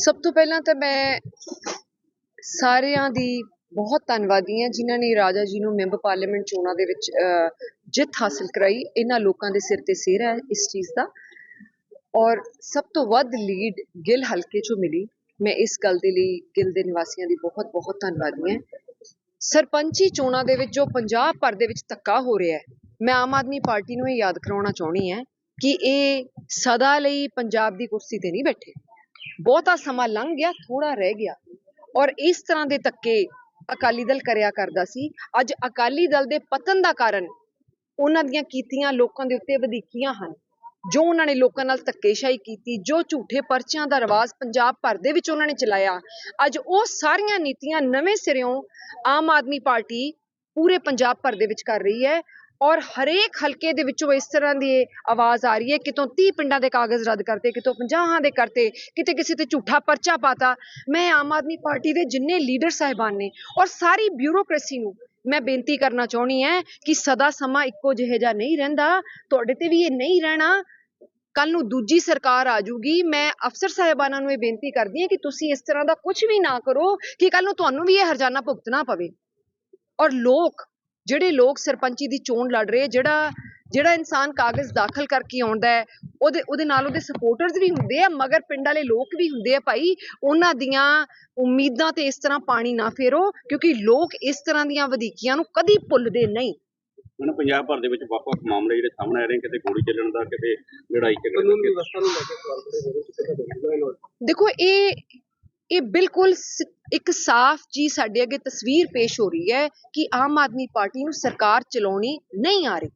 ਸਭ ਤੋਂ ਪਹਿਲਾਂ ਤਾਂ ਮੈਂ ਸਾਰਿਆਂ ਦੀ ਬਹੁਤ ਧੰਨਵਾਦੀ ਹਾਂ ਜਿਨ੍ਹਾਂ ਨੇ ਰਾਜਾ ਜੀ ਨੂੰ ਮੈਂਬਰ ਪਾਰਲੀਮੈਂਟ ਚੋਣਾਂ ਦੇ ਵਿੱਚ ਅਹ, ਜਿੱਤ ਹਾਸਲ ਕਰਾਈ। ਇਹਨਾਂ ਲੋਕਾਂ ਦੇ ਸਿਰ ਤੇ ਸਿਰ ਹੈ ਇਸ ਚੀਜ਼ ਦਾ। ਔਰ ਸਭ ਤੋਂ ਵੱਧ ਲੀਡ ਗਿੱਲ ਹਲਕੇ ਚੋਂ ਮਿਲੀ। ਮੈਂ ਇਸ ਗੱਲ ਦੇ ਲਈ ਗਿੱਲ ਦੇ ਨਿਵਾਸੀਆਂ ਦੀ ਬਹੁਤ ਬਹੁਤ ਧੰਨਵਾਦੀ ਹਾਂ। ਸਰਪੰਚੀ ਚੋਣਾਂ ਦੇ ਵਿੱਚ ਜੋ ਪੰਜਾਬ ਭਰ ਦੇ ਵਿੱਚ ਧੱਕਾ ਹੋ ਰਿਹਾ ਹੈ ਮੈਂ ਆਮ ਆਦਮੀ ਪਾਰਟੀ ਨੂੰ ਇਹ ਯਾਦ ਕਰਾਉਣਾ ਚਾਹੁੰਦੀ ਹਾਂ ਕਿ ਇਹ ਸਦਾ ਲਈ ਪੰਜਾਬ ਦੀ ਕੁਰਸੀ ਤੇ ਨਹੀਂ ਬੈਠੇ। ਬਹੁਤਾ ਸਮਾਂ ਲੰਘ ਗਿਆ ਥੋੜਾ ਰਹਿ ਗਿਆ। ਔਰ ਇਸ ਤਰ੍ਹਾਂ ਦੇ ਧੱਕੇ ਅਕਾਲੀ ਦਲ ਕਰਿਆ ਕਰਦਾ ਸੀ। ਅੱਜ ਅਕਾਲੀ ਦਲ ਦੇ ਪਤਨ ਦਾ ਕਾਰਨ ਉਹਨਾਂ ਦੀਆਂ ਕੀਤੀਆਂ ਲੋਕਾਂ ਦੇ ਉੱਤੇ ਵਧੀਕੀਆਂ ਹਨ। ਜੋ ਉਹਨਾਂ ਨੇ ਲੋਕਾਂ ਨਾਲ ਧੱਕੇਸ਼ਾਹੀ ਕੀਤੀ, ਜੋ ਝੂਠੇ ਪਰਚਿਆਂ ਦਾ ਰਿਵਾਜ ਪੰਜਾਬ ਭਰ ਦੇ ਵਿੱਚ ਉਹਨਾਂ ਨੇ ਚਲਾਇਆ, ਅੱਜ ਉਹ ਸਾਰੀਆਂ ਨੀਤੀਆਂ ਨਵੇਂ ਸਿਰਿਓਂ ਆਮ ਆਦਮੀ ਪਾਰਟੀ ਪੂਰੇ ਪੰਜਾਬ ਭਰ ਦੇ ਵਿੱਚ ਕਰ ਰਹੀ ਹੈ। ਔਰ ਹਰੇਕ ਹਲਕੇ ਦੇ ਵਿੱਚੋਂ ਇਸ ਤਰ੍ਹਾਂ ਦੀ ਆਵਾਜ਼ ਆ ਰਹੀ ਹੈ, ਕਿਤੋਂ 30 ਪਿੰਡਾਂ ਦੇ ਕਾਗਜ਼ ਰੱਦ ਕਰਤੇ, ਕਿਤੋਂ 50 ਦੇ ਕਰਤੇ, ਕਿਤੇ ਕਿਸੇ ਤੇ ਝੂਠਾ ਪਰਚਾ ਪਾਤਾ। ਮੈਂ ਆਮ ਆਦਮੀ ਪਾਰਟੀ ਦੇ ਜਿੰਨੇ ਲੀਡਰ ਸਾਹਿਬਾਨ ਨੇ ਔਰ ਸਾਰੀ ਬਿਊਰੋਕ੍ਰੇਸੀ ਨੂੰ ਮੈਂ ਬੇਨਤੀ ਕਰਨਾ ਚਾਹੁੰਦੀ ਹਾਂ ਕਿ ਸਦਾ ਸਮਾਂ ਇੱਕੋ ਜਿਹੇ ਜਿਹਾ ਨਹੀਂ ਰਹਿੰਦਾ। ਤੁਹਾਡੇ ਤੇ ਵੀ ਇਹ ਨਹੀਂ ਰਹਿਣਾ। ਕੱਲ ਨੂੰ ਦੂਜੀ ਸਰਕਾਰ ਆ ਜੂਗੀ ਮੈਂ ਅਫਸਰ ਸਾਹਿਬਾਨਾਂ ਨੂੰ ਇਹ ਬੇਨਤੀ ਕਰਦੀ ਹਾਂ ਕਿ ਤੁਸੀਂ ਇਸ ਤਰ੍ਹਾਂ ਦਾ ਕੁਝ ਵੀ ਨਾ ਕਰੋ ਕਿ ਕੱਲ ਨੂੰ ਤੁਹਾਨੂੰ ਵੀ ਇਹ ਹਰਜਾਨਾ ਭੁਗਤਣਾ ਪਵੇ। ਔਰ ਲੋਕ ਜਿਹੜੇ ਲੋਕ ਸਰਪੰਚੀ ਦੀ ਚੋਣ ਲੜ ਰਹੇ ਜਿਹੜਾ ਜਿਹੜਾ ਇਨਸਾਨ ਕਾਗਜ਼ ਦਾਖਲ ਕਰਕੇ ਆਉਂਦਾ ਹੈ ਉਹਦੇ ਉਹਦੇ ਨਾਲ ਉਹਦੇ ਸਪੋਰਟਰਸ ਵੀ ਹੁੰਦੇ ਆ ਮਗਰ ਪਿੰਡ ਵਾਲੇ ਲੋਕ ਵੀ ਹੁੰਦੇ ਆ ਭਾਈ ਉਹਨਾਂ ਦੀਆਂ ਉਮੀਦਾਂ ਤੇ ਇਸ ਤਰ੍ਹਾਂ ਪਾਣੀ ਨਾ ਫੇਰੋ ਕਿਉਂਕਿ ਲੋਕ ਇਸ ਤਰ੍ਹਾਂ ਦੀਆਂ ਵਧੀਕੀਆਂ ਨੂੰ ਕਦੀ ਭੁੱਲਦੇ ਨਹੀਂ। ਮੈਨੂੰ ਪੰਜਾਬ ਭਰ ਦੇ ਵਿੱਚ ਵੱਖ-ਵੱਖ ਮਾਮਲੇ ਜਿਹੜੇ ਸਾਹਮਣੇ ਆ ਰਹੇ ਕਿਤੇ ਗੋਲੀ ਚੱਲਣ ਦਾ ਕਿਤੇ ਲੜਾਈ ਝਗੜੇ ਦਾ ਦੇਖੋ ਇਹ ਇਹ ਬਿਲਕੁਲ ਇੱਕ ਸਾਫ਼ ਜੀ ਸਾਡੇ ਅੱਗੇ ਤਸਵੀਰ ਪੇਸ਼ ਹੋ ਰਹੀ ਹੈ ਕਿ ਆਮ ਆਦਮੀ ਪਾਰਟੀ ਨੂੰ ਸਰਕਾਰ ਚਲਾਉਣੀ ਨਹੀਂ ਆ ਰਹੀ।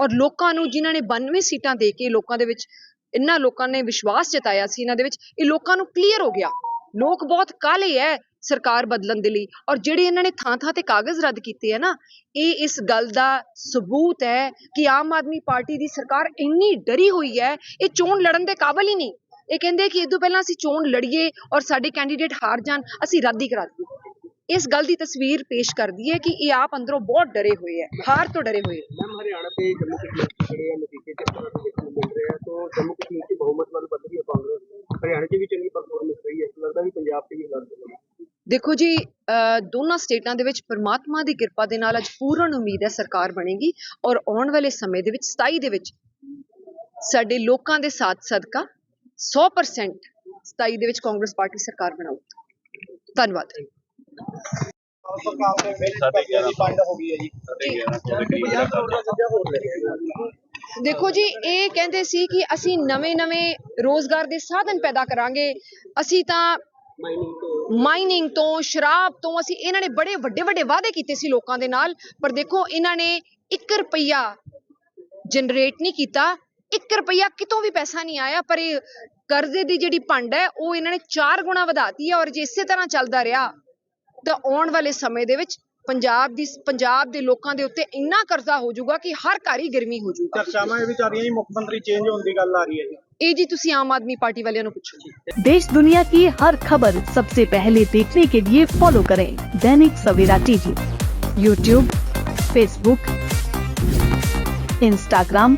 ਔਰ ਲੋਕਾਂ ਨੂੰ ਜਿਨ੍ਹਾਂ ਨੇ 92 ਸੀਟਾਂ ਦੇ ਕੇ ਲੋਕਾਂ ਦੇ ਵਿੱਚ ਇਹਨਾਂ ਲੋਕਾਂ ਨੇ ਵਿਸ਼ਵਾਸ ਜਤਾਇਆ ਸੀ ਇਹਨਾਂ ਦੇ ਵਿੱਚ, ਇਹ ਲੋਕਾਂ ਨੂੰ ਕਲੀਅਰ ਹੋ ਗਿਆ। ਲੋਕ ਬਹੁਤ ਕਾਲੇ ਹੈ ਸਰਕਾਰ ਬਦਲਣ ਦੇ ਲਈ। ਔਰ ਜਿਹੜੇ ਇਹਨਾਂ ਨੇ ਥਾਂ ਥਾਂ ਤੇ ਕਾਗਜ਼ ਰੱਦ ਕੀਤੇ ਹੈ ਨਾ, ਇਹ ਇਸ ਗੱਲ ਦਾ ਸਬੂਤ ਹੈ ਕਿ ਆਮ ਆਦਮੀ ਪਾਰਟੀ ਦੀ ਸਰਕਾਰ ਇੰਨੀ ਡਰੀ ਹੋਈ ਹੈ ਇਹ ਚੋਣ ਲੜਨ ਦੇ ਕਾਬਲ ਹੀ ਨਹੀਂ। ਇਹ ਕਹਿੰਦੇ ਕਿ ਤੋਂ ਪਹਿਲਾਂ ਅਸੀਂ ਚੋਣ ਲੜੀਏ ਔਰ ਸਾਡੇ ਕੈਂਡੀਡੇਟ ਹਾਰ ਜਾਣ ਅਸੀਂ ਰੱਦ ਹੀ ਕਰਾ ਦਈਏ। ਇਸ ਗੱਲ ਦੀ ਤਸਵੀਰ ਪੇਸ਼ ਕਰਦੀ ਹੈ ਕਿ ਇਹ ਆਪ ਅੰਦਰੋਂ ਬਹੁਤ ਡਰੇ ਹੋਏ ਹੈ ਹਾਰ ਤੋਂ ਡਰੇ ਹੋਏ ਮੈਮ ਹਰਿਆਣਾ ਤੇ ਜੰਮੂ ਕਸ਼ਮੀਰ ਚ ਜਿਹੜੇ ਆ ਨਤੀਜੇ ਤਰ੍ਹਾਂ ਦੇ ਦੇਖਣ ਮਿਲ ਰਹੇ ਆ ਤੋਂ ਜੰਮੂ ਕਸ਼ਮੀਰ ਚ ਬਹੁਮਤ ਵੱਲ ਵੱਧ ਰਹੀ ਹੈ ਕਾਂਗਰਸ ਹਰਿਆਣਾ ਚ ਵੀ ਚੰਗੀ ਪਰਫਾਰਮੈਂਸ ਰਹੀ ਹੈ ਲੱਗਦਾ ਵੀ ਪੰਜਾਬ ਤੇ ਵੀ ਲੱਗ ਰਹੀ ਦੇਖੋ ਜੀ ਦੋਨਾਂ ਸਟੇਟਾਂ ਦੇ ਵਿੱਚ ਪ੍ਰਮਾਤਮਾ ਦੀ ਕਿਰਪਾ ਦੇ ਨਾਲ ਅੱਜ ਪੂਰਨ ਉਮੀਦ ਹੈ ਸਰਕਾਰ ਬਣੇਗੀ ਔਰ ਆਉਣ ਵਾਲੇ ਸਮੇਂ ਦੇ ਵਿੱਚ 27 ਦੇ ਵਿੱਚ ਸਾਡੇ ਲੋਕਾਂ ਦੇ ਸਾਥ ਸਦਕਾ 100% 27 ਦੇ ਵਿੱਚ ਕਾਂਗਰਸ ਪਾਰਟੀ ਸਰਕਾਰ ਬਣਾਊਗੀ ਧੰਨਵਾਦ। ਸਰਕਾਰ ਦੇ ਸਾਡੇ ਗਿਆਰਾਂ ਪੰਡ ਹੋ ਗਈ ਹੈ ਜੀ ਸਾਡੇ 11 ਦੇ ਕਰੀਬ ਜਿਹੜਾ ਕਰੋੜ ਦਾ ਸਿੱਧਾ ਹੋਰ ਲੈ ਰਿਹਾ ਦੇਖੋ ਜੀ ਇਹ ਕਹਿੰਦੇ ਸੀ ਕਿ ਅਸੀਂ ਨਵੇਂ-ਨਵੇਂ ਰੋਜ਼ਗਾਰ ਦੇ ਸਾਧਨ ਪੈਦਾ ਕਰਾਂਗੇ। ਅਸੀਂ ਤਾਂ ਮਾਈਨਿੰਗ ਤੋਂ ਮਾਈਨਿੰਗ ਤੋਂ ਸ਼ਰਾਬ ਤੋਂ ਅਸੀਂ ਇਹਨਾਂ ਨੇ ਬੜੇ ਵੱਡੇ ਵੱਡੇ ਵਾਅਦੇ ਕੀਤੇ ਸੀ ਲੋਕਾਂ ਦੇ ਨਾਲ। ਪਰ ਦੇਖੋ ਇਹਨਾਂ ਨੇ 1 ਰੁਪਈਆ ਜਨਰੇਟ ਨਹੀਂ ਕੀਤਾ। 1 ਰੁਪਈਆ ਕਿਤੋਂ ਵੀ ਪੈਸਾ ਨਹੀਂ ਆਇਆ ਪਰ ਇਹ ਕਰਜ਼ੇ ਦੀ ਜਿਹੜੀ ਭੰਡ ਹੈ ਉਹ ਇਹਨਾਂ ਨੇ 4 ਗੁਣਾ ਵਧਾਤੀ ਹੈ ਔਰ ਜੇ ਇਸੇ ਤਰ੍ਹਾਂ ਚੱਲਦਾ ਰਿਹਾ ਤਾਂ ਆਉਣ ਵਾਲੇ ਸਮੇਂ ਦੇ ਵਿੱਚ ਪੰਜਾਬ ਦੀ ਪੰਜਾਬ ਦੇ ਲੋਕਾਂ ਦੇ ਉੱਤੇ ਇੰਨਾ ਕਰਜ਼ਾ ਹੋ ਜਾਊਗਾ ਕਿ ਹਰ ਘਰ ਹੀ ਗਰਮੀ ਹੋ ਜਾਊਗਾ ਚਰਚਾਵਾਂ ਇਹ ਵੀ ਚੱਲ ਰਹੀਆਂ ਜੀ ਮੁੱਖ ਮੰਤਰੀ ਚੇਂਜ ਹੋਣ ਦੀ ਗੱਲ ਆ ਰਹੀ ਹੈ ਜੀ ਇਹ ਜੀ ਤੁਸੀਂ ਆਮ ਆਦਮੀ ਪਾਰਟੀ ਵਾਲਿਆਂ ਨੂੰ ਪੁੱਛੋ ਜੀ देश दुनिया की हर खबर सबसे पहले देखने के लिए फॉलो करें Dainik Savera TV YouTube Facebook Instagram